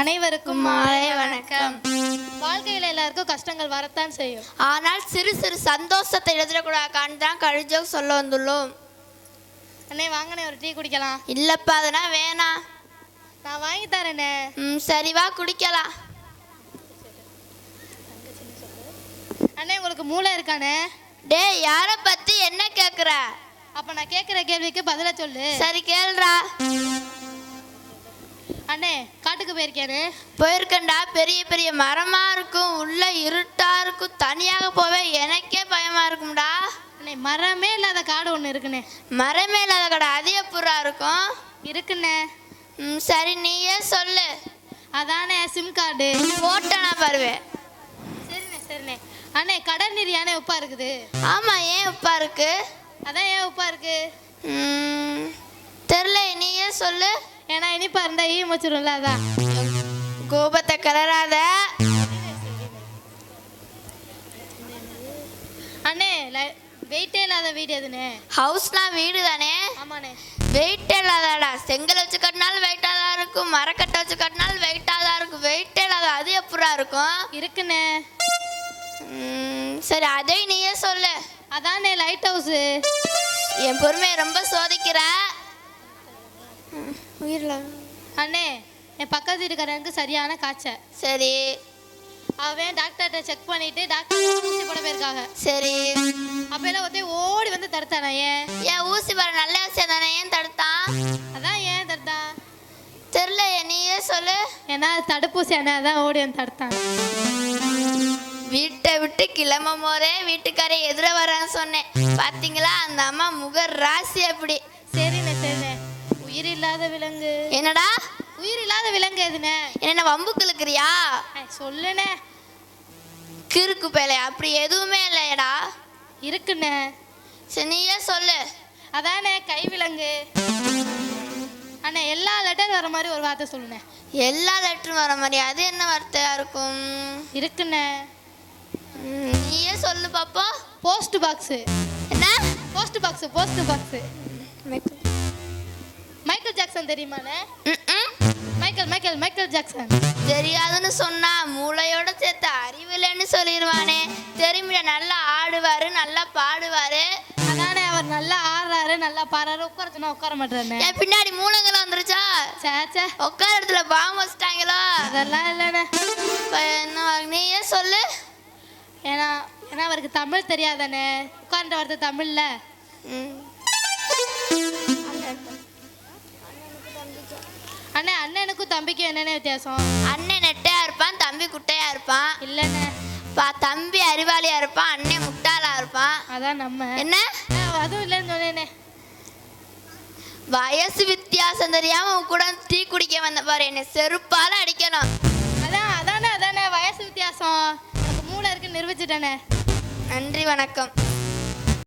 அனைவருக்கும் மாலை வணக்கம். வாழ்க்கையில் எல்லாருக்கும் கஷ்டங்கள் வரத்தான் செய்யும். ஆனால் சிறு சிறு சந்தோஷத்தை எழுதிடக்கூடாது தான் கழிஞ்சோக் சொல்ல வந்துள்ளோம். அண்ணே வாங்கண்ணே ஒரு டீ குடிக்கலாம். இல்லப்பா அதெல்லாம் வேணாம் நான் வாங்கி தரேனே ம் சரி வா குடிக்கலாம். அண்ணே உங்களுக்கு மூளை இருக்கானே டேய் யாரை பத்தி என்ன கேக்குற? அப்ப நான் கேட்குற கேள்விக்கு பதில சொல்லு. சரி கேளுடா. அண்ணே காட்டுக்கு போயிருக்கேனே போயிருக்கேன்டா. பெரிய பெரிய மரமா இருக்கும். உள்ள இருட்டா இருக்கும். தனியாக போவே எனக்கே பயமா இருக்கும்டா. அண்ணே மரமே இல்லாத காடு ஒன்று இருக்குண்ணே. மரமே இல்லாத கடை அதிக புறா இருக்கும். இருக்குண்ணே. ம் சரி நீயே சொல்லு. அதானே சிம் கார்டு. போட்டேனா பாருவேன் சரிண்ணே சரிண்ணே. அண்ணே கடல் நீர் யானே உப்பா இருக்குது? ஆமா ஏன் உப்பா இருக்கு? அதான் ஏன் உப்பா இருக்கு? ம் தெரில நீயே சொல்லு. ஏன்னா இனிப்பா இருந்தா ஈ வச்சிரும்ல அதான் கோபத்தை கிளறாத அண்ணே வெயிட்டே இல்லாத வீடு எதுண்ணே? ஹவுஸ்னா வீடு தானே ஆமாண்ணே வெயிட்டே இல்லாதடா. செங்கல் வச்சு கட்டினாலும் வெயிட்டாக தான் இருக்கும். மரக்கட்டை வச்சு கட்டினாலும் வெயிட்டாக தான் இருக்கும். வெயிட்டே இல்லாத அது எப்படா இருக்கும்? இருக்குண்ணே. சரி அதை நீயே சொல்லு. அதானே லைட் ஹவுஸு என் பொறுமையை ரொம்ப சோதிக்கிற. உயிரில். அண்ணே என் பக்கத்து வீட்டுக்காரனுக்கு சரியான காய்ச்சல். சரி. அவன் டாக்டர்கிட்ட செக் பண்ணிட்டு டாக்டர் ஊசி போட போயிருக்காங்க. சரி. அப்ப எல்லாம் ஒருத்தன் ஓடி வந்து தடுத்தானே ஏன்? என் ஊசி வர நல்ல விஷயம் தானே ஏன் தடுத்தான் அதான் ஏன் தடுத்தான் தெரில நீயே சொல்லு. ஏன்னா தடுப்பூசி அண்ணே அதான் ஓடி வந்து தடுத்தான். வீட்டை விட்டு கிளம்பும் போதே வீட்டுக்காரை எதிர வரேன்னு சொன்னேன். பாத்தீங்களா? அந்த அம்மா முக ராசி அப்படி. சரிண்ணே உயிர் இல்லாத விலங்கு. என்னடா? உயிர் இல்லாத விலங்கு எதுண்ணே என்ன வம்புக்கு இழுக்கிறியா சொல்லுண்ணே கிறுக்கு பேலை அப்படி எதுவுமே இல்லையடா. இருக்குண்ணே. சரி நீயே சொல்லு. அதானே கை விலங்கு அண்ணே எல்லா லெட்டர் வர மாதிரி ஒரு வார்த்தை சொல்லுண்ணே எல்லா லெட்டரும் வர மாதிரி அது என்ன வார்த்தையா இருக்கும்? இருக்குண்ணே. நீயே சொல்லு பாப்போம். போஸ்ட் பாக்ஸு என்ன? Post box post box Jackson தெரியுமாண்ணே. Michael Michael Michael Jackson தெரியாதுன்னு சொன்னா மூளையோட சேர்த்து அறிவில்லைன்னு சொல்லிடுவானே தெரியுமிட நல்லா ஆடுவாரு நல்லா பாடுவாரு. அதானே அவர் நல்லா ஆடுறாரு நல்லா பாடுறாரு. உட்கார சொன்னா உட்கார மாட்டாருண்ணே. என் பின்னாடி மூளைங்கள வந்துருச்சா? சே சே. உட்கார இடத்துல பாம்பு வச்சிட்டாங்களா? அதெல்லாம் இல்லைண்ணே. இப்ப என்ன நீயே சொல்லு? ஏன்னா ஏன்னா அவருக்கு தமிழ் தெரியாதானே உட்கார்ந்து வருது தமிழ்ல. ம். அண்ணே அண்ணனுக்கும் தம்பிக்கும் என்னென்ன வித்தியாசம்? அண்ணன் நெட்டையா இருப்பான் தம்பி குட்டையா இருப்பான். இல்லைண்ணே. பா தம்பி அறிவாளியா இருப்பான் அண்ணன் முட்டாளா இருப்பான். அதான் நம்ம. என்ன? அதுவும் இல்லைன்னு சொன்னேனே. வயசு வித்தியாசம் தெரியாம உன் கூட டீ குடிக்க வந்த பாரு என்னை செருப்பால அடிக்கணும். அதான் அதானே அதானே வயசு வித்தியாசம். மூளை இருக்குன்னு நிரூபிச்சிட்டேனே. நன்றி வணக்கம்.